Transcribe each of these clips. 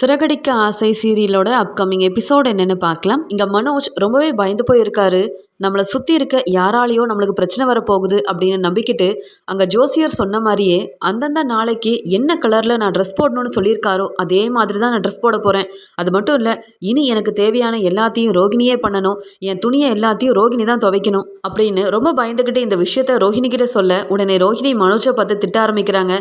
சிறகடிக்க ஆசை சீரியலோட upcoming episode என்னென்னு பார்க்கலாம். இங்கே மனோஜ் ரொம்பவே பயந்து போயிருக்காரு. நம்மளை சுற்றி இருக்க யாராலேயோ நம்மளுக்கு பிரச்சனை வரப்போகுது அப்படின்னு நம்பிக்கிட்டு அங்கே ஜோசியர் சொன்ன மாதிரியே அந்தந்த நாளைக்கு என்ன கலரில் நான் ட்ரெஸ் போடணும்னு சொல்லியிருக்காரோ அதே மாதிரி தான் நான் ட்ரெஸ் போட போகிறேன் அது மட்டும் இல்லை இனி எனக்கு தேவையான எல்லாத்தையும் ரோகிணியே பண்ணணும். என் துணியை எல்லாத்தையும் ரோகிணி தான் துவைக்கணும் அப்படின்னு ரொம்ப பயந்துக்கிட்டு இந்த விஷயத்த ரோஹிணி கிட்ட சொல்ல உடனே ரோஹிணி மனோஜை பார்த்து திட்ட ஆரம்பிக்கிறாங்க.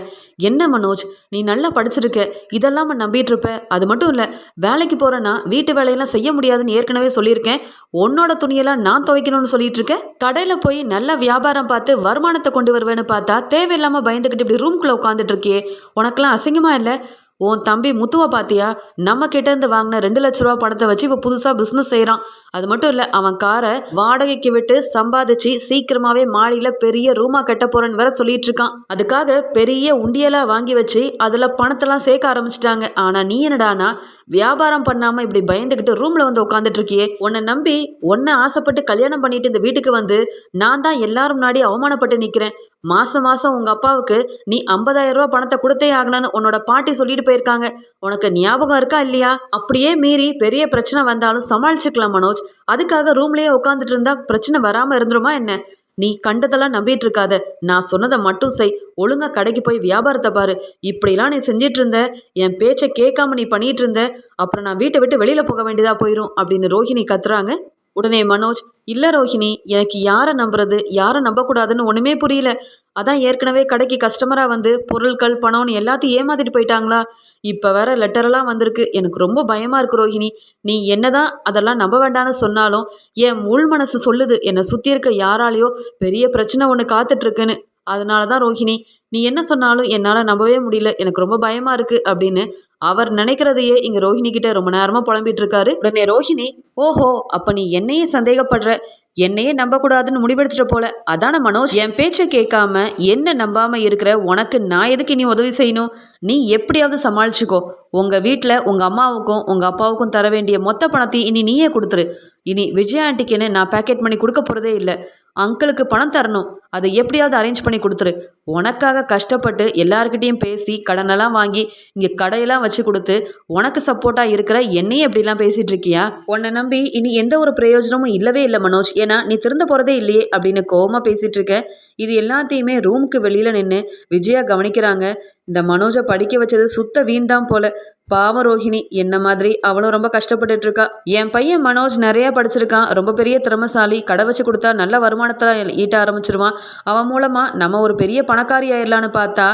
என்ன மனோஜ் நீ நல்லா படிச்சிருக்க. இதெல்லாம் நம்பிட்டு இருப்ப. அது மட்டும் இல்லை வேலைக்கு போகிறேன்னா வீட்டு வேலையெல்லாம் செய்ய முடியாதுன்னு ஏற்கனவே சொல்லியிருக்கேன். உன்னோட துணியெல்லாம் நான் துவைக்கணும்னு சொல்லிட்டு இருக்க கடையில் போய் நல்ல வியாபாரம் பார்த்து வருமானத்தை கொண்டு வருவேன்னு பார்த்தா தேவையில்லாமல் பயந்துக்கிட்டு இப்படி ரூம்குள்ளே உட்காந்துட்டு இருக்கியே. உனக்கெல்லாம் அசிங்கமா இல்லை? உன் தம்பி முத்துவை பார்த்தியா நம்ம கிட்டேருந்து வாங்கின ரெண்டு லட்ச ரூபா பணத்தை வச்சு இப்போ புதுசாக பிஸ்னஸ் செய்கிறான் அது மட்டும் இல்லை அவன் காரை வாடகைக்கு விட்டு சம்பாதிச்சு சீக்கிரமாகவே மாடியில் பெரிய ரூமாக கட்ட போகிறேன்னு வேற சொல்லிட்டு இருக்கான் அதுக்காக பெரிய உண்டியலாக வாங்கி வச்சு அதில் பணத்தெல்லாம் சேர்க்க ஆரம்பிச்சிட்டாங்க. ஆனால் நீ என்னடானா வியாபாரம் பண்ணாமல் இப்படி பயந்துக்கிட்டு ரூமில் வந்து உட்காந்துட்டு இருக்கியே உன்னை நம்பி உன்னை ஆசைப்பட்டு கல்யாணம் பண்ணிட்டு இந்த வீட்டுக்கு வந்து நான் தான் எல்லாரும் முன்னாடி அவமானப்பட்டு நிற்கிறேன் மாதம் மாதம் உங்கள் அப்பாவுக்கு நீ 50000 ரூபா பணத்தை கொடுத்தே ஆகணும்னு உன்னோட பாட்டி சொல்லிட்டு போயிருக்காங்க. உனக்கு ஞாபகம் இருக்கா இல்லையா? அப்படியே மீறி பெரிய பிரச்சனை வந்தாலும் சமாளிச்சுக்கலாம் மனோஜ். அதுக்காக ரூம்லேயே உட்காந்துட்டு இருந்தா பிரச்சனை வராமல் இருந்துருமா என்ன? நீ கண்டதெல்லாம் நம்பிட்டு இருக்காத நான் சொன்னதை மட்டும் செய். ஒழுங்கா கடைக்கு போய் வியாபாரத்தை பாரு. இப்படிலாம் நீ செஞ்சிட்டு இருந்த என் பேச்சை கேட்காம நீ பண்ணிட்டு இருந்த அப்புறம் நான் வீட்டை விட்டு வெளியில போக வேண்டியதா போயிடும் அப்படின்னு ரோஹிணி கத்துறாங்க. உடனே மனோஜ் இல்லை ரோஹிணி எனக்கு யாரை நம்புறது? யாரை நம்பக்கூடாதுன்னு ஒன்றுமே புரியல. அதான் ஏற்கனவே கடைக்கு கஸ்டமராக வந்து பொருட்கள் பணம்னு எல்லாத்தையும் ஏமாத்திட்டு போயிட்டாங்களா? இப்போ வேற லெட்டரெல்லாம் வந்திருக்கு. எனக்கு ரொம்ப பயமாக இருக்கு ரோஹிணி. நீ என்னதான் அதெல்லாம் நம்ப வேண்டாம்னு சொன்னாலும் என் உள் மனசு சொல்லுது. என்னை சுற்றி இருக்க யாராலேயோ பெரிய பிரச்சனை ஒன்று காத்துட்ருக்குன்னு அதனால தான் ரோஹிணி நீ என்ன சொன்னாலும் என்னால் நம்பவே முடியல. எனக்கு ரொம்ப பயமாக இருக்குது அப்படின்னு அவர் நினைக்கிறதையே இங்கே ரோஹிணி கிட்ட ரொம்ப நேரமாக புலம்பிட்டு இருக்காரு உடனே ரோஹிணி ஓஹோ அப்போ நீ என்னையே சந்தேகப்படுற? என்னையே நம்பக்கூடாதுன்னு முடிவெடுத்துட்ட போல. அதான மனோஜ் என் பேச்சை கேட்காம என்ன நம்பாம இருக்கிற உனக்கு நான் எதுக்கு நீ உதவி செய்யணும்? நீ எப்படியாவது சமாளிச்சுக்கோ. உங்க வீட்டில் உங்க அம்மாவுக்கும் உங்க அப்பாவுக்கும் தர வேண்டிய மொத்த பணத்தையும் இனி நீயே கொடுத்துரு. இனி விஜய் ஆண்டிக்குன்னு நான் பேக்கெட் பண்ணி கொடுக்க போறதே இல்லை. அங்கிளுக்கு பணம் தரணும். அதை எப்படியாவது அரேஞ்ச் பண்ணி கொடுத்துரு. உனக்காக கஷ்டப்பட்டு எல்லாருக்கிட்டேயும் பேசி கடனெல்லாம் வாங்கி இங்கே கடையெல்லாம் வச்சு கொடுத்து உனக்கு சப்போர்ட்டாக இருக்கிற என்னையே இப்படிலாம் பேசிட்டு இருக்கியா? உன்னை நம்பி இனி எந்த ஒரு பிரயோஜனமும் இல்லவே இல்லை மனோஜ். ஏன்னா நீ திருந்த போகிறதே இல்லையே அப்படின்னு கோவமா பேசிட்டு இருக்க. இது எல்லாத்தையுமே ரூமுக்கு வெளியில் நின்று விஜயா கவனிக்கிறாங்க. இந்த மனோஜை படிக்க வச்சது சுத்த வீண் தான் போல. பாவம் ரோஹிணி என்ன மாதிரி அவளும் ரொம்ப கஷ்டப்பட்டுட்டு இருக்கா என் பையன் மனோஜ் நிறைய படிச்சிருக்கான். ரொம்ப பெரிய திறமசாலி. கடை வச்சு கொடுத்தா நல்ல வருமானத்தை ஈட்ட ஆரம்பிச்சிருவான். அவன் மூலமா நம்ம ஒரு பெரிய பணக்காரி ஆயிடலான்னு பார்த்தா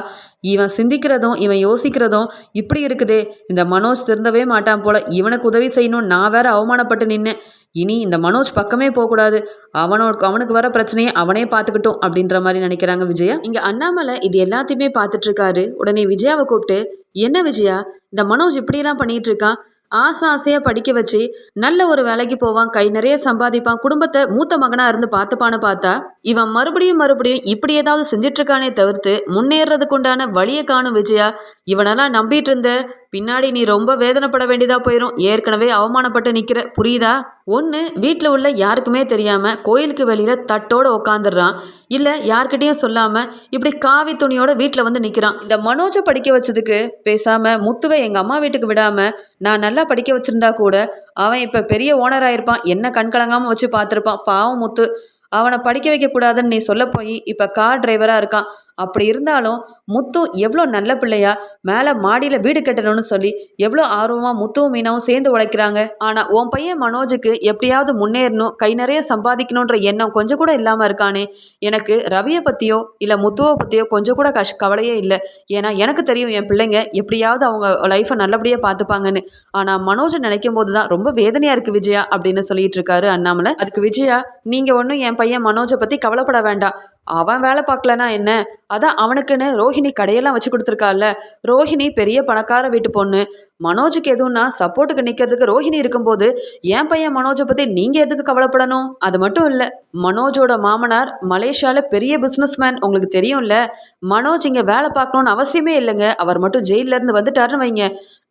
இவன் சிந்திக்கிறதும் இவன் யோசிக்கிறதும் இப்படி இருக்குதே. இந்த மனோஜ் திருந்தவே மாட்டான் போல. இவனுக்கு உதவி செய்யணும். நான் வேற அவமானப்பட்டு நின்னேன். இனி இந்த மனோஜ் பக்கமே போகக்கூடாது அவனோட அவனுக்கு வர பிரச்சனையை அவனே பார்த்துக்கிட்டோம் அப்படின்ற மாதிரி நினைக்கிறாங்க விஜயா. இங்கே அண்ணாமலை இது எல்லாத்தையுமே பார்த்துட்டு இருக்காரு உடனே விஜயாவை கூப்பிட்டு என்ன விஜயா? இந்த மனோஜ் இப்படியெல்லாம் பண்ணிட்டு இருக்கான் ஆசை ஆசையாக படிக்க வச்சு நல்ல ஒரு வேலைக்கு போவான் கை நிறைய சம்பாதிப்பான் குடும்பத்தை மூத்த மகனாக இருந்து பார்த்துப்பான்னு பார்த்தா இவன் மறுபடியும் மறுபடியும் இப்படி ஏதாவது செஞ்சிட்ருக்கானே தவிர்த்து முன்னேறதுக்குண்டான வழியை காணும் விஜயா. இவனெல்லாம் நம்பிட்டு இருந்த பின்னாடி நீ ரொம்ப வேதனைப்பட வேண்டியதாக போயிடும் ஏற்கனவே அவமானப்பட்டு நிற்கிற புரியுதா? ஒன்று வீட்டில் உள்ள யாருக்குமே தெரியாமல் கோயிலுக்கு வெளியில் தட்டோடு உக்காந்துடுறான். இல்லை யார்கிட்டையும் சொல்லாமல் இப்படி காவி துணியோட வீட்டில் வந்து நிற்கிறான் இந்த மனோஜை படிக்க வச்சதுக்கு பேசாமல் முத்துவை எங்கள் அம்மா வீட்டுக்கு விடாமல் நான் நல்லா படிக்க வச்சுருந்தா கூட அவன் இப்போ பெரிய ஓனராக இருப்பான் என்ன கண்கலங்காமல் வச்சு பார்த்துருப்பான். பாவம் முத்து. அவனை படிக்க வைக்கக்கூடாதுன்னு நீ சொல்ல போய் இப்போ கார் டிரைவராக இருக்கான். அப்படி இருந்தாலும் முத்து எவ்வளோ நல்ல பிள்ளையா? மேலே மாடியில் வீடு கட்டணும்னு சொல்லி எவ்வளோ ஆர்வமாக முத்துவும் மீனாவும் சேர்ந்து உழைக்கிறாங்க. ஆனால் உன் பையன் மனோஜுக்கு எப்படியாவது முன்னேறணும் கை நிறைய சம்பாதிக்கணுன்ற எண்ணம் கொஞ்சம் கூட இல்லாமல் இருக்கானே. எனக்கு ரவியை பற்றியோ இல்லை முத்துவை பற்றியோ கொஞ்சம் கூட கஷ் கவலையே இல்லை. ஏன்னா எனக்கு தெரியும் என் பிள்ளைங்க எப்படியாவது அவங்க லைஃப்பை நல்லபடியாக பார்த்துப்பாங்கன்னு. ஆனால் மனோஜை நினைக்கும் போது தான் ரொம்ப வேதனையாக இருக்குது விஜயா அப்படின்னு சொல்லிட்டு இருக்காரு அண்ணாமலை. அதுக்கு விஜயா நீங்கள் ஒன்றும் என் பையன் மனோஜை பற்றி கவலைப்பட வேண்டாம். அவன் வேலை பார்க்கலனா என்ன? அதான் அவனுக்குன்னு ரோஹிணி கடையெல்லாம் வச்சு கொடுத்துருக்கால ரோஹிணி பெரிய பணக்கார வீட்டு பொண்ணு. மனோஜுக்கு எதுவும்னா சப்போர்ட்டுக்கு நிற்கிறதுக்கு ரோஹிணி இருக்கும்போது என் பையன் மனோஜை பற்றி நீங்கள் எதுக்கு கவலைப்படணும்? அது மட்டும் இல்லை மனோஜோட மாமனார் மலேசியாவில் பெரிய பிஸ்னஸ்மேன் உங்களுக்கு தெரியும்ல மனோஜ் இங்கே வேலை பார்க்கணுன்னு அவசியமே இல்லைங்க. அவர் மட்டும் ஜெயிலேருந்து வந்துட்டாருன்னு வைங்க.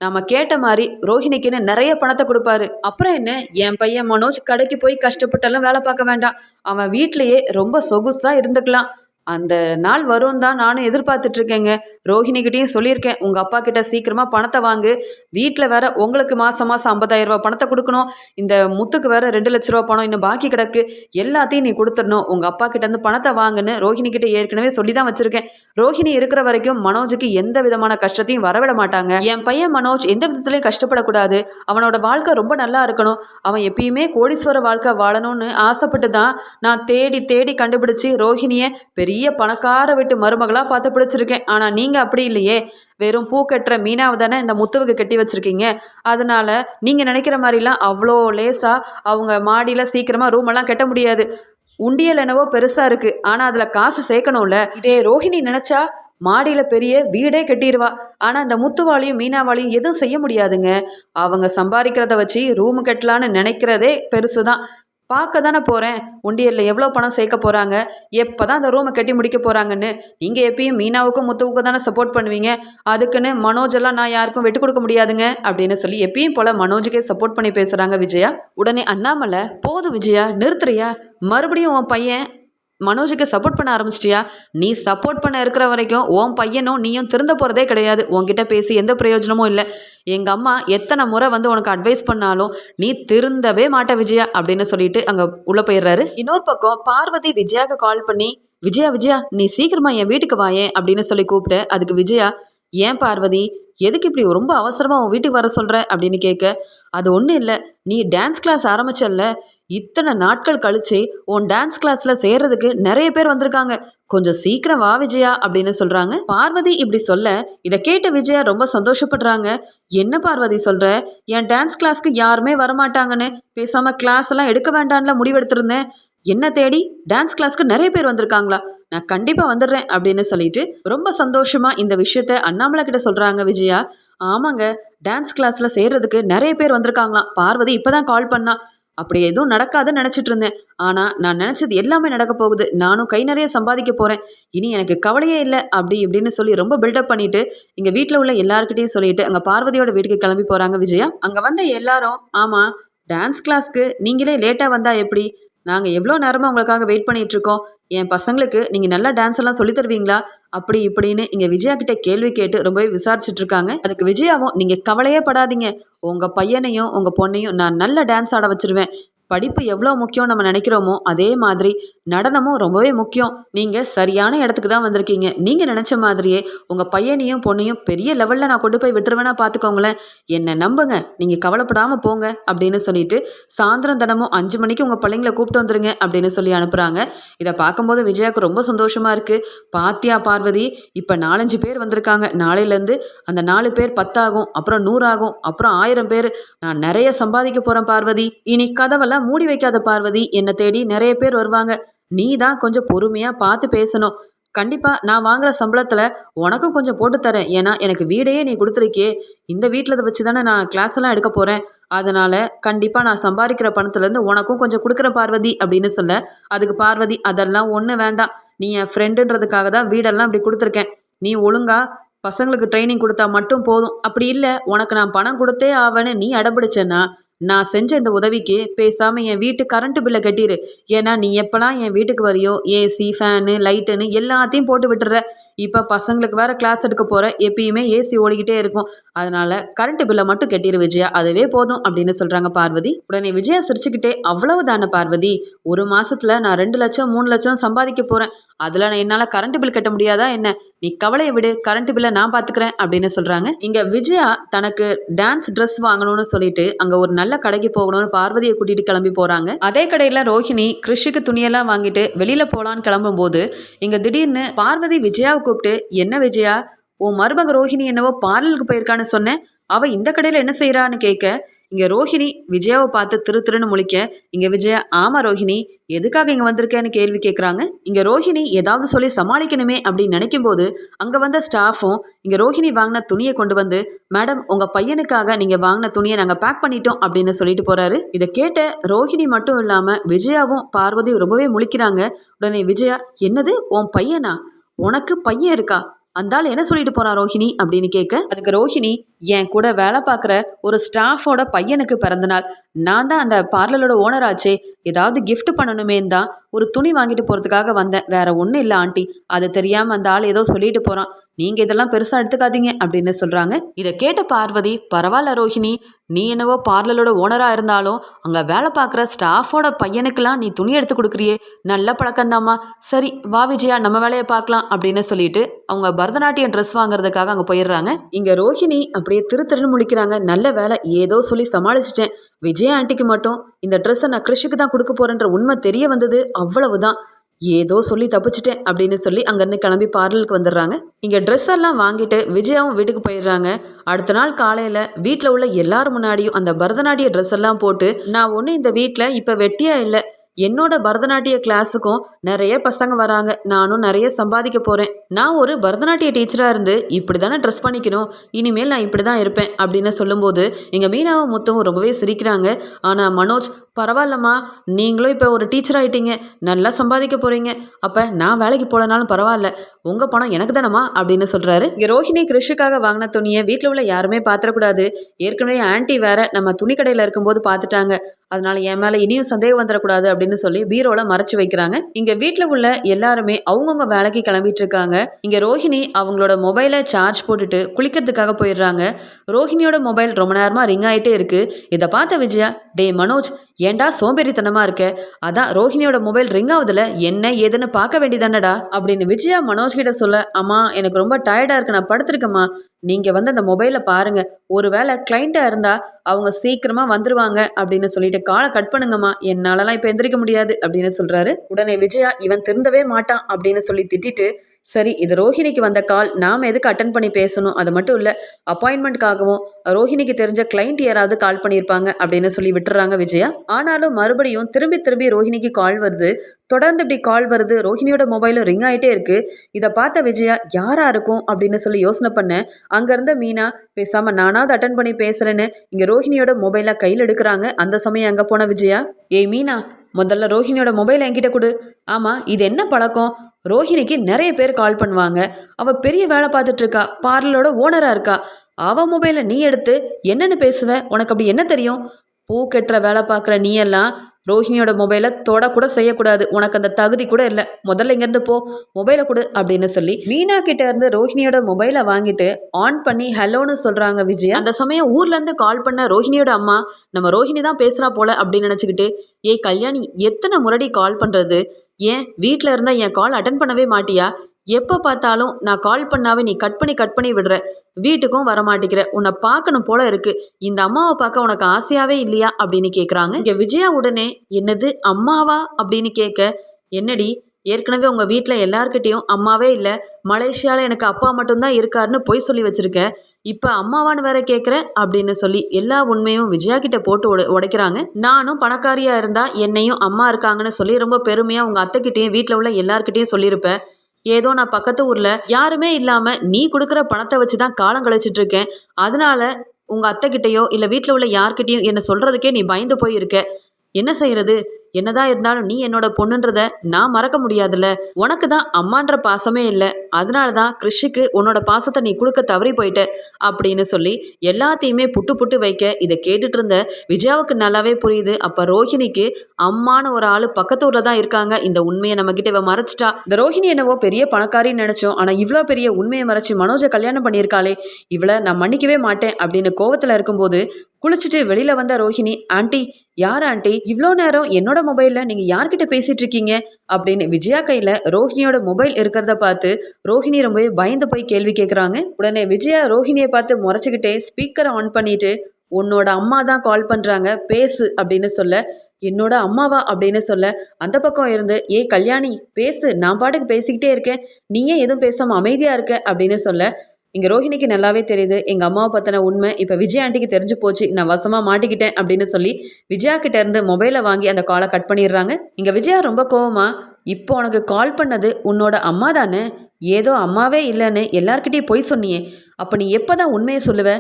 நம்ம கேட்ட மாதிரி ரோஹிணிக்குன்னு நிறைய பணத்தை கொடுப்பாரு. அப்புறம் என்ன? என் பையன் மனோஜ் கடைக்கு போய் கஷ்டப்பட்டெல்லாம் வேலை பார்க்க வேண்டாம். அவன் வீட்லேயே ரொம்ப சொகுசாக இருந்துக்கலாம். அந்த நாள் வரும் தான் நானும் எதிர்பார்த்துட்டு இருக்கேங்க ரோஹிணிகிட்டையும் சொல்லியிருக்கேன் உங்கள் அப்பா கிட்ட சீக்கிரமாக பணத்தை வாங்கு. வீட்டில் வேற உங்களுக்கு மாதம் மாதம் ஐம்பதாயிரம் ரூபா பணத்தை கொடுக்கணும். இந்த முத்துக்கு வேற ரெண்டு லட்ச ரூபா பணம் இன்னும் பாக்கி கிடக்கு. எல்லாத்தையும் நீ கொடுத்துடணும். உங்கள் அப்பா கிட்ட இருந்து பணத்தை வாங்குன்னு ரோஹிணி கிட்ட ஏற்கனவே சொல்லி தான் வச்சிருக்கேன். ரோஹிணி இருக்கிற வரைக்கும் மனோஜுக்கு எந்த விதமான கஷ்டத்தையும் வரவிட மாட்டாங்க. என் பையன் மனோஜ் எந்த விதத்துலையும் கஷ்டப்படக்கூடாது. அவனோட வாழ்க்கை ரொம்ப நல்லா இருக்கணும். அவன் எப்பயுமே கோடீஸ்வர வாழ்க்கை வாழணும்னு ஆசைப்பட்டு தான் நான் தேடி தேடி கண்டுபிடிச்சி ரோஹிணியை பெரிய பணக்கார வீட்டு மருமகளாக பார்த்து பிடிச்சிருக்கேன். ஆனால் நீங்கள் அப்படி இல்லையே. வெறும் பூ கட்டுற மீனாவை தானே இந்த முத்துவுக்கு கட்டி வச்சிருக்கீங்க. அதனால் நீங்கள் நினைக்கிற மாதிரிலாம் அவ்வளோ லேசாக அவங்க மாடியில் சீக்கிரமாக ரூமெல்லாம் கட்ட முடியாது. உண்டியல் என்னவோ பெருசாக இருக்குது ஆனால் அதில் காசு சேர்க்கணும்ல. இதே ரோஹிணி நினச்சா மாடியில் பெரிய வீடே கட்டிடுவா ஆனால் இந்த முத்துவாளியும் மீனாவாளியும் எதுவும் செய்ய முடியாதுங்க. அவங்க சம்பாதிக்கிறத வச்சு ரூம் கட்டலான்னு நினைக்கிறதே பெருசு தான் பார்க்க தானே போகிறேன் உண்டியலில் எவ்வளோ பணம் சேர்க்க போகிறாங்க எப்போ தான் அந்த ரூமை கட்டி முடிக்க போகிறாங்கன்னு நீங்கள் எப்பயும் மீனாவுக்கும் முத்துவுக்கும் தானே சப்போர்ட் பண்ணுவீங்க? அதுக்குன்னு மனோஜ் எல்லாம் நான் யாருக்கும் விட்டு கொடுக்க முடியாதுங்க அப்படின்னு சொல்லி எப்பயும் போல் மனோஜுக்கே சப்போர்ட் பண்ணி பேசுகிறாங்க விஜயா. உடனே அண்ணாமலை போதும் விஜயா நிறுத்துறியா? மறுபடியும் உன் பையன் மனோஜுக்கு சப்போர்ட் பண்ண ஆரம்பிச்சிட்டியா? நீ சப்போர்ட் பண்ண இருக்கிற வரைக்கும் உன் பையனும் நீயும் திருந்த போகிறதே கிடையாது. உன்கிட்ட பேசி எந்த பிரயோஜனமும் இல்லை. எங்கள் அம்மா எத்தனை முறை வந்து உனக்கு அட்வைஸ் பண்ணாலும் நீ திருந்தவே மாட்ட விஜயா அப்படின்னு சொல்லிட்டு அங்கே உள்ளே போயிடுறாரு. இன்னொரு பக்கம் பார்வதி விஜயாவுக்கு கால் பண்ணி விஜயா விஜயா நீ சீக்கிரமா என் வீட்டுக்கு வாயேன் அப்படின்னு சொல்லி கூப்பிட்டு அதுக்கு விஜயா ஏன் பார்வதி எதுக்கு இப்படி ரொம்ப அவசரமாக உன் வீட்டுக்கு வர சொல்கிற அப்படின்னு கேட்க அது ஒன்றும் இல்லை. நீ டான்ஸ் கிளாஸ் ஆரம்பிச்சல்ல. இத்தனை நாட்கள் கழிச்சு உன் டான்ஸ் கிளாஸில் சேர்றதுக்கு நிறைய பேர் வந்திருக்காங்க. கொஞ்சம் சீக்கிரம் வா விஜயா அப்படின்னு சொல்கிறாங்க பார்வதி இப்படி சொல்ல இதை கேட்ட விஜயா ரொம்ப சந்தோஷப்படுறாங்க. என்ன பார்வதி சொல்கிற என் டான்ஸ் கிளாஸ்க்கு யாருமே வரமாட்டாங்கன்னு. பேசாமல் கிளாஸ் எல்லாம் எடுக்க வேண்டாம்ல முடிவெடுத்திருந்தேன். என்ன தேடி? டான்ஸ் கிளாஸ்க்கு நிறைய பேர் வந்திருக்காங்களா? நான் கண்டிப்பாக வந்துடுறேன் அப்படின்னு சொல்லிட்டு ரொம்ப சந்தோஷமாக இந்த விஷயத்த அண்ணாமலை கிட்ட சொல்கிறாங்க விஜயா. ஆமாங்க டான்ஸ் கிளாஸில் சேர்றதுக்கு நிறைய பேர் வந்திருக்காங்களாம். பார்வதி இப்போ தான் கால் பண்ணா. அப்படி எதுவும் நடக்காதுன்னு நினச்சிட்டு இருந்தேன். ஆனால் நான் நினச்சது எல்லாமே நடக்க போகுது. நானும் கை நிறைய சம்பாதிக்க போகிறேன் இனி எனக்கு கவலையே இல்லை அப்படி இப்படின்னு சொல்லி ரொம்ப பில்டப் பண்ணிட்டு இங்கே வீட்டில் உள்ள எல்லாருக்கிட்டையும் சொல்லிட்டு அங்கே பார்வதியோட வீட்டுக்கு கிளம்பி போகிறாங்க விஜயா. அங்கே வந்த எல்லாரும் ஆமாம் டான்ஸ் கிளாஸ்க்கு நீங்களே லேட்டாக வந்தால் எப்படி? நாங்கள் எவ்வளோ நேரமாக உங்களுக்காக வெயிட் பண்ணிகிட்ருக்கோம் என் பசங்களுக்கு நீங்கள் நல்லா டான்ஸ் எல்லாம் சொல்லி தருவீங்களா? அப்படி இப்படின்னு இங்கே விஜயா கிட்ட கேள்வி கேட்டு ரொம்பவே விசாரிச்சுட்டு இருக்காங்க அதுக்கு விஜயாவும் நீங்கள் கவலையே படாதீங்க. உங்கள் பையனையும் உங்கள் பொண்ணையும் நான் நல்ல டான்ஸ் ஆட வச்சிருவேன். படிப்பு எவ்வளோ முக்கியம் நம்ம நினைக்கிறோமோ அதே மாதிரி நடனமும் ரொம்பவே முக்கியம். நீங்கள் சரியான இடத்துக்கு தான் வந்திருக்கீங்க. நீங்கள் நினச்ச மாதிரியே உங்கள் பையனையும் பொண்ணையும் பெரிய லெவலில் நான் கொண்டு போய் விட்டுருவேனா பார்த்துக்கோங்களேன் என்னை நம்புங்க. நீங்கள் கவலைப்படாமல் போங்க அப்படின்னு சொல்லிட்டு சாயந்தரம் தினமும் அஞ்சு மணிக்கு உங்கள் பிள்ளைங்கள கூப்பிட்டு வந்துருங்க அப்படின்னு சொல்லி அனுப்புகிறாங்க இதை பார்க்கும்போது விஜயாவுக்கு ரொம்ப சந்தோஷமாக இருக்குது பாத்தியா பார்வதி இப்போ நாலஞ்சு பேர் வந்திருக்காங்க. நாளையிலேருந்து அந்த நாலு பேர் பத்தாகும் அப்புறம் நூறாகும் அப்புறம் ஆயிரம் பேர். நான் நிறைய சம்பாதிக்க போகிறேன் பார்வதி. இனி கதவெல்லாம் மூடி வைக்காத பார்வதி. என்னை தேடி நிறைய பேர் வருவாங்க. நீ தான் கொஞ்சம் பொறுமையாக பார்த்து பேசணும். கண்டிப்பாக நான் வாங்குற சம்பளத்தில் உனக்கும் கொஞ்சம் போட்டு தரேன். ஏன்னா எனக்கு வீடையே நீ கொடுத்துருக்கியே. இந்த வீட்டில் இதை வச்சு தானே நான் கிளாஸ் எல்லாம் எடுக்க போகிறேன் அதனால் கண்டிப்பாக நான் சம்பாதிக்கிற பணத்துலேருந்து உனக்கும் கொஞ்சம் கொடுக்குற பார்வதி அப்படின்னு சொல்ல அதுக்கு பார்வதி அதெல்லாம் ஒன்றும் வேண்டாம். நீ என் ஃப்ரெண்டுன்றதுக்காக தான் வீடெல்லாம் இப்படி கொடுத்துருக்கேன். நீ ஒழுங்கா பசங்களுக்கு ட்ரைனிங் கொடுத்தா மட்டும் போதும். அப்படி இல்லை. உனக்கு நான் பணம் கொடுத்தே ஆவேன்னு நீ அடம்பிடிச்சேன்னா நான் செஞ்ச இந்த உதவிக்கு பேசாமல் என் வீட்டு கரண்ட் பில்லை கட்டிடு ஏன்னா நீ எப்போலாம் என் வீட்டுக்கு வரியோ? ஏசி ஃபேனு லைட்டுன்னு எல்லாத்தையும் போட்டு விட்டுற இப்போ பசங்களுக்கு வேறு கிளாஸ் எடுக்க போகிற எப்பயுமே ஏசி ஓடிக்கிட்டே இருக்கும். அதனால் கரண்ட் பில்லை மட்டும் கட்டிடு விஜயா. அதுவே போதும் அப்படின்னு சொல்கிறாங்க பார்வதி. உடனே விஜயா சிரிச்சுக்கிட்டே அவ்வளவு தானே பார்வதி? ஒரு மாசத்துல நான் ரெண்டு லட்சம் மூணு லட்சம் சம்பாதிக்க போகிறேன் அதில் நான் என்னால் கரண்ட் பில் கட்ட முடியாதா என்ன? நீ கவலையை விடு கரண்ட் பில்லை நான் பார்த்துக்கிறேன் அப்படின்னு சொல்கிறாங்க இங்கே விஜயா தனக்கு டான்ஸ் ட்ரெஸ் வாங்கணும்னு சொல்லிட்டு அங்கே ஒரு நல்ல கடைக்கு போகணும்னு பார்வதியை கூட்டிகிட்டு கிளம்பி போகிறாங்க அதே கடையில் ரோஹிணி கிருஷிக்கு துணியெல்லாம் வாங்கிட்டு வெளியில் போகலான்னு கிளம்பும்போது இங்கே திடீர்னு பார்வதி விஜயாவை கூப்பிட்டு என்ன விஜயா உன் மருமக ரோஹிணி என்னவோ பார்லருக்கு போயிருக்கான்னு சொன்னேன். அவள் இந்த கடையில் என்ன செய்கிறான்னு கேட்க இங்கே ரோஹிணி விஜயாவை பார்த்து திரு திருன்னு முழிக்க இங்கே விஜயா ஆமாம் ரோஹிணி எதுக்காக இங்கே வந்திருக்கேன்னு கேள்வி கேட்குறாங்க இங்கே ரோஹிணி ஏதாவது சொல்லி சமாளிக்கணுமே அப்படின்னு நினைக்கும் போது அங்கே வந்த ஸ்டாஃபும் இங்கே ரோஹிணி வாங்கின துணியை கொண்டு வந்து மேடம் உங்கள் பையனுக்காக நீங்கள் வாங்கின துணியை நாங்கள் பேக் பண்ணிட்டோம் அப்படின்னு சொல்லிட்டு போகிறாரு இதை கேட்ட ரோஹிணி மட்டும் இல்லாமல் விஜயாவும் பார்வதியும் ரொம்பவே முழிக்கிறாங்க. உடனே விஜயா என்னது? உன் பையனா? உனக்கு பையன் இருக்கா? அந்த என்ன சொல்லிட்டு போறா ரோஹிணி? அப்படின்னு கேட்க அதுக்கு ரோஹிணி என் கூட வேலை பார்க்குற ஒரு ஸ்டாஃபோட பையனுக்கு பிறந்தநாள். நான் தான் அந்த பார்லரோட ஓனர் ஆச்சே. ஏதாவது கிஃப்ட் பண்ணணுமே தான் ஒரு துணி வாங்கிட்டு போகிறதுக்காக வந்தேன். வேற ஒன்றும் இல்லை ஆண்டி. அது தெரியாமல் அந்த ஆள் ஏதோ சொல்லிட்டு போகிறான் நீங்கள் இதெல்லாம் பெருசாக எடுத்துக்காதீங்க அப்படின்னு சொல்கிறாங்க இதை கேட்ட பார்வதி பரவாயில்ல ரோஹிணி. நீ என்னவோ பார்லரோட ஓனராக இருந்தாலும் அங்கே வேலை பார்க்குற ஸ்டாஃபோட பையனுக்கெல்லாம் நீ துணி எடுத்து கொடுக்குறியே. நல்ல பழக்கம்தாம்மா சரி வா விஜயா நம்ம வேலையை பார்க்கலாம். அப்படின்னு சொல்லிட்டு அவங்க பரதநாட்டியம் ட்ரெஸ் வாங்குறதுக்காக அங்கே போயிடுறாங்க. இங்கே ரோஹிணி அப்படி அப்படியே திரு திருன்னு முழிக்கிறாங்க. நல்ல வேலை ஏதோ சொல்லி சமாளிச்சிட்டேன். விஜய் ஆண்டிக்கு மட்டும் இந்த ட்ரெஸ்ஸை நான் கிருஷிக்கு தான் கொடுக்க போகிறேன்ற உண்மை தெரிய வந்தது. அவ்வளவுதான். ஏதோ சொல்லி தப்பிச்சிட்டேன் அப்படின்னு சொல்லி அங்கேருந்து கிளம்பி பார்லருக்கு வந்துடுறாங்க. இங்கே ட்ரெஸ் எல்லாம் வாங்கிட்டு விஜயாவும் வீட்டுக்கு போயிடுறாங்க. அடுத்த நாள் காலையில் வீட்டில் உள்ள எல்லார் முன்னாடியும் அந்த பரதநாட்டிய ட்ரெஸ் எல்லாம் போட்டு நான் ஒன்றும் இந்த வீட்டில் இப்போ வெட்டியா இல்லை. என்னோட பரதநாட்டிய கிளாஸுக்கும் நிறைய பசங்க வராங்க. நானும் நிறைய சம்பாதிக்க போகிறேன் நான் ஒரு பரதநாட்டிய டீச்சராக இருந்து இப்படி தானே ட்ரெஸ் பண்ணிக்கணும். இனிமேல் நான் இப்படி தான் இருப்பேன் அப்படின்னு சொல்லும்போது எங்கள் மீனாவும் முத்தவும் ரொம்பவே சிரிக்கிறாங்க. ஆனால் மனோஜ் பரவாயில்லம்மா. நீங்களும் இப்போ ஒரு டீச்சர் ஆகிட்டீங்க நல்லா சம்பாதிக்க போகிறீங்க அப்போ நான் வேலைக்கு போகலனாலும் பரவாயில்ல. உங்கள் பணம் எனக்கு தானம்மா? அப்படின்னு சொல்கிறாரு இங்கே ரோஹிணி கிருஷிக்காக வாங்கின துணியை வீட்டில் உள்ள யாருமே பார்த்துடக்கூடாது. ஏற்கனவே ஆன்ட்டி வேற நம்ம துணி கடையில் இருக்கும்போது பார்த்துட்டாங்க. அதனால என் மேலே இனியும் சந்தேகம் வந்துடக்கூடாது அப்படின்னு சொல்லி பீரோவில் மறைச்சு வைக்கிறாங்க. இங்கே வீட்டில் உள்ள எல்லாருமே அவங்கவுங்க வேலைக்கு கிளம்பிட்டு இருக்காங்க. இங்கே ரோஹிணி அவங்களோட மொபைலை சார்ஜ் போட்டுட்டு குளிக்கிறதுக்காக போயிடுறாங்க. ரோஹிணியோட மொபைல் ரொம்ப நேரமாக ரிங் ஆகிட்டே இருக்குது இதை பார்த்த விஜயா டே மனோஜ் ஏன்டா சோம்பேறித்தனமா இருக்க? அதான் ரோஹிணியோட மொபைல் ரிங் ஆகுதுல என்ன ஏதுன்னு பார்க்க வேண்டியதானடா? அப்படின்னு விஜயா மனோஜ் கிட்ட சொல்ல அம்மா எனக்கு ரொம்ப டயர்டா இருக்கு நான் படுத்திருக்கேம்மா. நீங்க வந்து அந்த மொபைலை பாருங்க. ஒருவேளை கிளைண்டா இருந்தா அவங்க சீக்கிரமா வந்துருவாங்க அப்படின்னு சொல்லிட்டு காலை கட் பண்ணுங்கம்மா. என்னாலலாம் இப்போ எந்திரிக்க முடியாது அப்படின்னு சொல்றாரு. உடனே விஜயா இவன் திருந்தவே மாட்டான் அப்படின்னு சொல்லி திட்டிட்டு சரி இது ரோஹிணிக்கு வந்த கால் நாம் எதுக்கு அட்டன் பண்ணி பேசணும்? அது மட்டும் இல்லை அப்பாயின்மெண்ட்காகவும் ரோஹிணிக்கு தெரிஞ்ச கிளைண்ட் யாராவது கால் பண்ணியிருப்பாங்க அப்படின்னு சொல்லி விட்டுறாங்க விஜயா. ஆனாலும் மறுபடியும் திரும்பி திரும்பி ரோஹிணிக்கு கால் வருது. தொடர்ந்து இப்படி கால் வருது. ரோஹிணியோட மொபைலும் ரிங் ஆகிட்டே இருக்கு. இதை பார்த்த விஜயா யாரா இருக்கும்? அப்படின்னு சொல்லி யோசனை பண்ணேன் அங்கேருந்த மீனா பேசாமல் நானாவது அட்டன் பண்ணி பேசுகிறேன்னு இங்கே ரோஹிணியோட மொபைலை கையில் எடுக்கிறாங்க. அந்த சமயம் அங்கே போன விஜயா ஏய் மீனா முதல்ல ரோஹிணியோட மொபைல் என்கிட்ட கொடு. ஆமாம் இது என்ன பழக்கம்? ரோஹிணிக்கு நிறைய பேர் கால் பண்ணுவாங்க. அவள் பெரிய வேலை பார்த்துட்டு இருக்கா. பார்லரோட ஓனராக இருக்கா. அவள் மொபைலை நீ எடுத்து என்னென்னு பேசுவ? உனக்கு அப்படி என்ன தெரியும்? பூ கெட்டுற வேலை பார்க்குற நீ எல்லாம் ரோஹிணியோட மொபைலை தொடக்கூட செய்யக்கூடாது. உனக்கு அந்த தகுதி கூட இல்லை. முதல்ல இங்கேருந்து போ. மொபைலை கொடு அப்படின்னு சொல்லி மீனா கிட்ட இருந்து ரோஹிணியோட மொபைலை வாங்கிட்டு ஆன் பண்ணி ஹலோன்னு சொல்கிறாங்க விஜயா. அந்த சமயம் ஊர்லேருந்து கால் பண்ண ரோஹிணியோட அம்மா நம்ம ரோஹிணி தான் பேசுகிறா போல அப்படின்னு நினச்சிக்கிட்டு ஏய் கல்யாணி எத்தனை முறடி கால் பண்ணுறது ஏன்? வீட்டில் இருந்தால் என் கால் அட்டன் பண்ணவே மாட்டியா? எப்போ பார்த்தாலும் நான் கால் பண்ணாவே நீ கட் பண்ணி கட் பண்ணி விடுற. வீட்டுக்கும் வர மாட்டேங்கிற உன்னை பார்க்கணும் போல இருக்கு. இந்த அம்மாவை பார்க்க உனக்கு ஆசையாவே இல்லையா? அப்படின்னு கேட்குறாங்க இங்கே விஜயா உடனே என்னது அம்மாவா? அப்படின்னு கேட்க என்னடி ஏற்கனவே உங்கள் வீட்டில் எல்லாருக்கிட்டேயும் அம்மாவே இல்லை மலேசியாவில் எனக்கு அப்பா மட்டும்தான் இருக்காருன்னு பொய் சொல்லி வச்சுருக்க. இப்போ அம்மாவான்னு வேற கேட்குற அப்படின்னு சொல்லி எல்லா உண்மையும் விஜயா கிட்ட போட்டு உட உடைக்கிறாங்க. நானும் பணக்காரியாக இருந்தால் என்னையும் அம்மா இருக்காங்கன்னு சொல்லி ரொம்ப பெருமையாக உங்கள் அத்தைக்கிட்டேயும் வீட்டில் உள்ள எல்லாருக்கிட்டேயும் சொல்லியிருப்பேன். ஏதோ நான் பக்கத்து ஊரில் யாருமே இல்லாமல் நீ கொடுக்குற பணத்தை வச்சு தான் காலம் கழிச்சிட்டு இருக்கேன். அதனால உங்கள் அத்தைக்கிட்டேயோ இல்லை வீட்டில் உள்ள யார்கிட்டேயும் என்னை சொல்கிறதுக்கே நீ பயந்து போயிருக்க. என்ன செய்கிறது என்னதான் இருந்தாலும் நீ என்னோட பொண்ணுன்றத நான் மறக்க முடியாதுல்ல. உனக்கு தான் அம்மான்ற பாசமே இல்லை. அதனால தான் கிருஷிக்கு உன்னோட பாசத்தை நீ கொடுக்க தவறி போயிட்ட அப்படின்னு சொல்லி எல்லாத்தையுமே புட்டு புட்டு வைக்க இதை கேட்டுட்டு இருந்த விஜயாவுக்கு நல்லாவே புரியுது. அப்போ ரோஹிணிக்கு அம்மான்னு ஒரு ஆள் பக்கத்து ஊரில் தான் இருக்காங்க. இந்த உண்மையை நம்மக்கிட்ட இவ மறைச்சிட்டா. இந்த ரோஹிணி என்னவோ பெரிய பணக்காரின்னு நினச்சோம். ஆனால் இவ்வளோ பெரிய உண்மையை மறைச்சு மனோஜை கல்யாணம் பண்ணியிருக்காளே. இவளை நான் மன்னிக்கவே மாட்டேன் அப்படின்னு கோவத்தில் இருக்கும்போது குளிச்சுட்டு வெளியில் வந்த ரோஹிணி ஆண்டி யார் ஆண்டி? இவ்வளோ நேரம் என்னோட மொபைலில் நீங்கள் யார்கிட்ட பேசிகிட்டு இருக்கீங்க? அப்படின்னு விஜயா கையில் ரோஹிணியோட மொபைல் இருக்கிறத பார்த்து ரோஹிணி ரொம்பவே பயந்து போய் கேள்வி கேட்குறாங்க உடனே விஜயா ரோஹிணியை பார்த்து முறைச்சிக்கிட்டே ஸ்பீக்கரை ஆன் பண்ணிட்டு உன்னோட அம்மா தான் கால் பண்ணுறாங்க பேசு அப்படின்னு சொல்ல என்னோட அம்மாவா? அப்படின்னு சொல்ல அந்த பக்கம் இருந்து ஏய் கல்யாணி பேசு நான் பாட்டுக்கு பேசிக்கிட்டே இருக்கேன். நீயே எதுவும் பேசாமல் அமைதியாக இருக்க? அப்படின்னு சொல்ல இங்கே ரோஹிணிக்கு நல்லாவே தெரியுது. எங்கள் அம்மாவை பற்றின உண்மை. இப்போ விஜய் ஆண்டிக்கு தெரிஞ்சு போச்சு. நான் வசமாக மாட்டிக்கிட்டேன் அப்படின்னு சொல்லி விஜயா கிட்ட இருந்து மொபைலை வாங்கி அந்த காலை கட் பண்ணிடுறாங்க. இங்கே விஜயா ரொம்ப கோவமா இப்போ உனக்கு கால் பண்ணது உன்னோட அம்மா தானே? ஏதோ அம்மாவே இல்லைன்னு எல்லார்கிட்டையும் பொய் சொன்னியே. அப்போ நீ எப்போ தான் உண்மையை சொல்லுவ?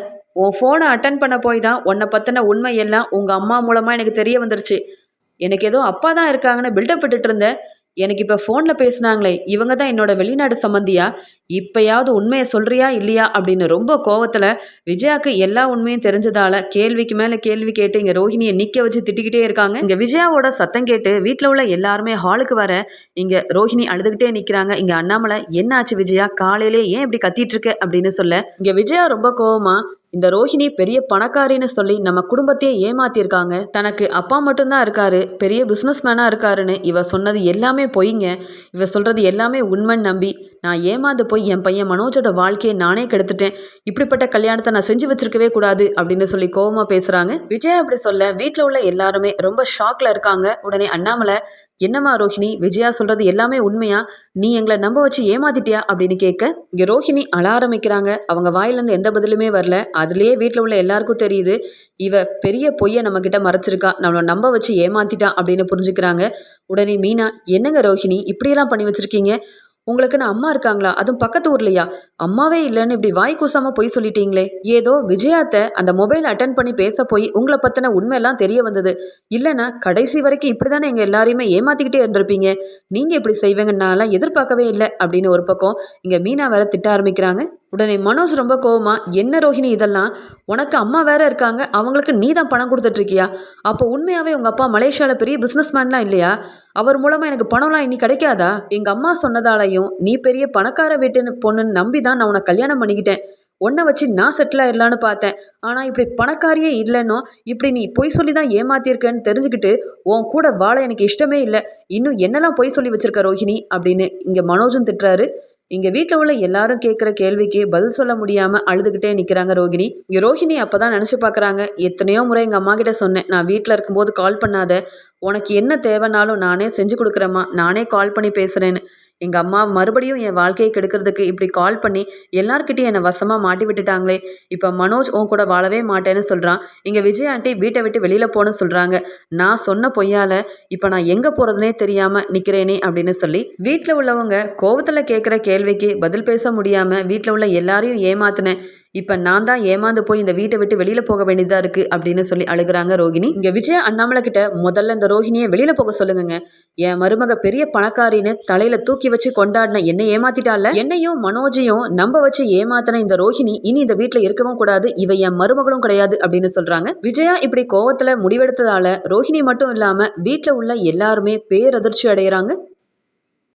உன் ஃபோனை அட்டன் பண்ண போய் தான் உன்னை பற்றின உண்மை எல்லாம் உங்கள் அம்மா மூலமாக எனக்கு தெரிய வந்துருச்சு. எனக்கு ஏதோ அப்பா தான் இருக்காங்கன்னு பில்டப் விட்டுட்டு இருந்தேன். எனக்கு இப்போ ஃபோனில் பேசுனாங்களே இவங்க தான் என்னோட வெளிநாடு சம்மந்தியா இப்பயாவது உண்மையை சொல்றியா இல்லையா? அப்படின்னு ரொம்ப கோவத்தில் விஜயாக்கு எல்லா உண்மையும் தெரிஞ்சதால கேள்விக்கு மேலே கேள்வி கேட்டு இங்கே ரோஹிணியை நிற்க வச்சு திட்டிக்கிட்டே இருக்காங்க. இங்கே விஜயாவோட சத்தம் கேட்டு வீட்டில் உள்ள எல்லாருமே ஹாலுக்கு வர இங்கே ரோஹிணி அழுதுகிட்டே நிற்கிறாங்க இங்கே அண்ணாமலை என்ன ஆச்சு விஜயா? காலையிலே ஏன் இப்படி கத்திட்டு இருக்க? அப்படின்னு சொல்ல இங்கே விஜயா ரொம்ப கோவமா இந்த ரோஹிணி பெரிய பணக்காரின்னு சொல்லி நம்ம குடும்பத்தையே ஏமாத்திருக்காங்க. தனக்கு அப்பா மட்டும்தான் இருக்காரு பெரிய பிஸ்னஸ் மேனாக இருக்காருன்னு இவ சொன்னது எல்லாமே பொய்ங்க. இவ சொல்றது எல்லாமே உண்மைன்னு நம்பி நான் ஏமாந்து போய் என் பையன் மனோஜோட வாழ்க்கையை நானே கெடுத்துட்டேன். இப்படிப்பட்ட கல்யாணத்தை நான் செஞ்சு வச்சிருக்கவே கூடாது அப்படின்னு சொல்லி கோவமா பேசுறாங்க. விஜய் அப்படி சொல்ல வீட்டில் உள்ள எல்லாருமே ரொம்ப ஷாக்ல இருக்காங்க. உடனே அண்ணாமலை என்னம்மா ரோஹிணி விஜயா சொல்றது எல்லாமே உண்மையா? நீ எங்களை நம்ப வச்சு ஏமாத்திட்டியா? அப்படின்னு கேட்க இங்க ரோஹிணி அழ ஆரம்பிக்கிறாங்க. அவங்க வாயிலேருந்து எந்த பதிலுமே வரல. அதுலயே வீட்டில் உள்ள எல்லாருக்கும் தெரியுது இவ பெரிய பொய்யை நம்ம கிட்ட மறைச்சிருக்கா. நம்மளை நம்ப வச்சு ஏமாத்திட்டா அப்படின்னு புரிஞ்சுக்கிறாங்க. உடனே மீனா என்னங்க ரோஹிணி இப்படியெல்லாம் பண்ணி வச்சிருக்கீங்க? உங்களுக்குன்னு அம்மா இருக்காங்களா? அதுவும் பக்கத்து ஊர்லையா? அம்மாவே இல்லைன்னு இப்படி வாய் கூசாம போய் சொல்லிட்டீங்களே. ஏதோ விஜயாத்த அந்த மொபைல் அட்டன் பண்ணி பேச போய் உங்களை பத்தின உண்மையெல்லாம் தெரிய வந்தது. இல்லைன்னா கடைசி வரைக்கும் இப்படி தானே எங்கள் எல்லாரையுமே ஏமாத்திக்கிட்டே இருந்திருப்பீங்க. நீங்கள் இப்படி செய்வீங்கன்னாலாம் எதிர்பார்க்கவே இல்லை அப்படின்னு ஒரு பக்கம் இங்கே மீனா வேற திட்ட ஆரம்பிக்கிறாங்க. உடனே மனோஜ் ரொம்ப கோவமா என்ன ரோஹிணி இதெல்லாம்? உனக்கு அம்மா வேற இருக்காங்க அவங்களுக்கு நீ தான் பணம் கொடுத்துட்ருக்கியா? அப்போ உண்மையாகவே உங்கள் அப்பா மலேசியாவில் பெரிய பிஸ்னஸ்மேன்லாம் இல்லையா? அவர் மூலமாக எனக்கு பணம்லாம் இனி கிடைக்காதா? எங்கள் அம்மா சொன்னதாலையும் நீ பெரிய பணக்கார வீட்டு பொண்ணுன்னு நம்பி தான் நான் உனக்கு கல்யாணம் பண்ணிக்கிட்டேன். உன்னை வச்சு நான் செட்டில் ஆயிடலான்னு பார்த்தேன். ஆனால் இப்படி பணக்காரியே இல்லைன்னோ இப்படி நீ பொய் சொல்லி தான் ஏமாத்திருக்கேன்னு தெரிஞ்சுக்கிட்டு உன் கூட வாழ எனக்கு இஷ்டமே இல்லை. இன்னும் என்னெல்லாம் பொய் சொல்லி வச்சிருக்க ரோஹிணி? அப்படின்னு இங்கே மனோஜும் திட்டுறாரு. இங்க வீட்டில் உள்ள எல்லாரும் கேட்குற கேள்விக்கு பதில் சொல்ல முடியாம அழுதுகிட்டே நிற்கிறாங்க ரோகிணி. இங்க ரோஹிணி அப்பதான் நினைச்சு பார்க்குறாங்க எத்தனையோ முறை எங்க அம்மா கிட்ட சொன்னேன் நான் வீட்டில் இருக்கும்போது கால் பண்ணாத உனக்கு என்ன தேவைனாலும் நானே செஞ்சு கொடுக்குறேம்மா நானே கால் பண்ணி பேசுறேன்னு. எங்கள் அம்மா மறுபடியும் என் வாழ்க்கையை கெடுக்கிறதுக்கு இப்படி கால் பண்ணி எல்லார்கிட்டையும் என்னை வசமாக மாட்டி விட்டுட்டாங்களே. இப்போ மனோஜ் உன் கூட வாழவே மாட்டேன்னு சொல்கிறான் இங்கே விஜய் ஆண்டி வீட்டை விட்டு வெளியில் போன்னு சொல்கிறாங்க நான் சொன்ன பொய்யால் இப்போ நான் எங்கே போகிறதுனே தெரியாமல் நிற்கிறேனே அப்படின்னு சொல்லி வீட்டில் உள்ளவங்க கோவத்தில் கேட்குற கேள்விக்கு பதில் பேச முடியாமல் வீட்டில் உள்ள எல்லாரையும் ஏமாத்தினேன். இப்போ நான் தான் ஏமாந்து போய் இந்த வீட்டை விட்டு வெளியில் போக வேண்டியதாக இருக்குது அப்படின்னு சொல்லி அழுகுறாங்க ரோகிணி. இங்கே விஜய் அண்ணாமலை கிட்ட முதல்ல இந்த ரோஹிணியை வெளியில் போக சொல்லுங்க என் மருமக பெரிய பணக்காரின்னு தலையில் தூக்கி வச்சு கொண்டாடின என்னை ஏமாத்திட்டால என்னையும் மனோஜையும் நம்ப வச்சு ஏமாத்தின இந்த ரோஹிணி இனி இந்த வீட்டில் இருக்கவும் கூடாது. இவ என் மருமகளும் கிடையாது அப்படின்னு சொல்கிறாங்க விஜயா இப்படி கோவத்தில் முடிவெடுத்ததால ரோஹிணி மட்டும் இல்லாமல் வீட்டில் உள்ள எல்லாருமே பேரதிர்ச்சி அடைகிறாங்க